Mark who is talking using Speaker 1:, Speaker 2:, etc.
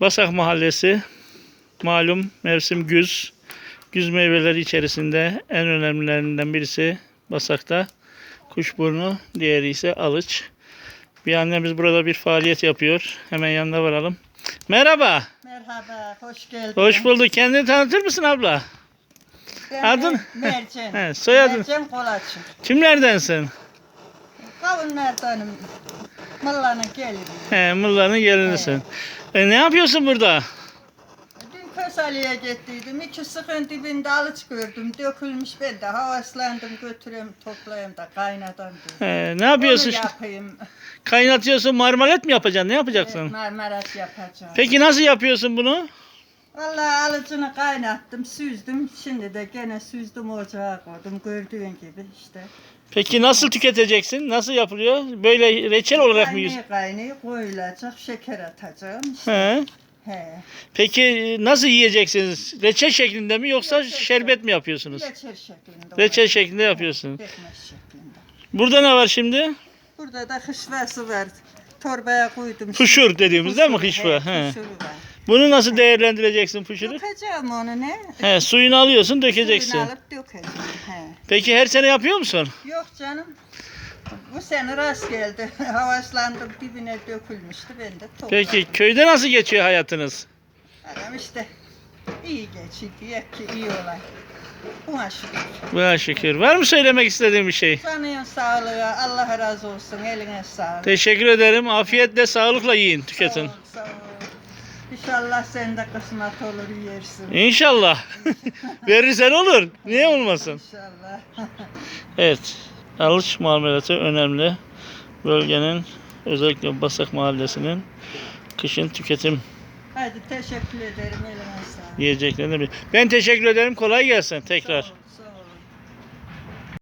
Speaker 1: Basak Mahallesi malum mevsim güz. Güz meyveleri içerisinde en önemlilerinden birisi Basak'ta kuşburnu, diğeri ise alıç. Bir annemiz burada bir faaliyet yapıyor. Hemen yanına varalım. Merhaba.
Speaker 2: Merhaba, hoş geldin.
Speaker 1: Hoş bulduk. Kendini tanıtır mısın abla?
Speaker 2: Ben
Speaker 1: Adın?
Speaker 2: Mercan.
Speaker 1: He, soyadın?
Speaker 2: Mercan Kolaç'ım.
Speaker 1: Kimlerdensin?
Speaker 2: Kavunlardanım. Mıllanın geliri.
Speaker 1: He, Mulla'nın gelinisin. E, ne yapıyorsun burada?
Speaker 2: Dün Kösali'ye gittiydim. İki sıkın dibinde alıç gördüm. Dökülmüş ben de havaslandım. Götüreyim toplayayım da kaynadım diye.
Speaker 1: He, ne yapıyorsun?
Speaker 2: Onu yapayım.
Speaker 1: Kaynatıyorsun, marmalet mi yapacaksın? Ne yapacaksın?
Speaker 2: Marmarat yapacağım.
Speaker 1: Peki nasıl yapıyorsun bunu?
Speaker 2: Vallahi alıcını kaynattım, süzdüm. Şimdi de gene süzdüm ocağa koydum. Gördüğün gibi işte.
Speaker 1: Peki nasıl tüketeceksin? Nasıl yapılıyor? Böyle reçel olarak mı yiyorsun?
Speaker 2: Kaynaya kaynaya koyulacak, şeker atacağım. işte.
Speaker 1: He.
Speaker 2: He.
Speaker 1: Peki nasıl yiyeceksiniz? Reçel şeklinde mi yoksa
Speaker 2: Reçel
Speaker 1: şerbet mi yapıyorsunuz?
Speaker 2: Reçel şeklinde.
Speaker 1: Reçel şeklinde yapıyorsunuz.
Speaker 2: Pekmez şeklinde.
Speaker 1: Burada ne var şimdi?
Speaker 2: Burada da hışvası var. Torbaya koydum.
Speaker 1: Puşur dediğimiz değil mi? Hışva. He.
Speaker 2: Var.
Speaker 1: Bunu nasıl değerlendireceksin puşuru?
Speaker 2: Dökeceğim onu ne?
Speaker 1: He, suyunu alıyorsun, dökeceksin.
Speaker 2: Suyunu alıp dökeceğim. He.
Speaker 1: Peki her sene yapıyor musun?
Speaker 2: Yok canım. Bu sene rast geldi. Havaslandım dibine dökülmüştü. Ben de topladım.
Speaker 1: Peki köyde nasıl geçiyor hayatınız?
Speaker 2: Adam işte iyi geçiyor diye ki iyi olay. Buna şükür.
Speaker 1: Buna şükür. Var mı söylemek istediğin bir şey?
Speaker 2: Canın sağlığı, Allah razı olsun, eline sağlık.
Speaker 1: Teşekkür ederim. Afiyetle, sağlıkla yiyin, tüketin.
Speaker 2: Sağ. İnşallah sen de kısmet olur yersin.
Speaker 1: İnşallah. Verirsen olur. Niye olmasın?
Speaker 2: İnşallah.
Speaker 1: Evet. Alış marmelatı önemli. Bölgenin özellikle Basak Mahallesi'nin kışın tüketim
Speaker 2: Hadi teşekkür ederim sağlık.
Speaker 1: yiyeceklerini bir. Ben teşekkür ederim. Kolay gelsin tekrar.
Speaker 2: Sağ ol,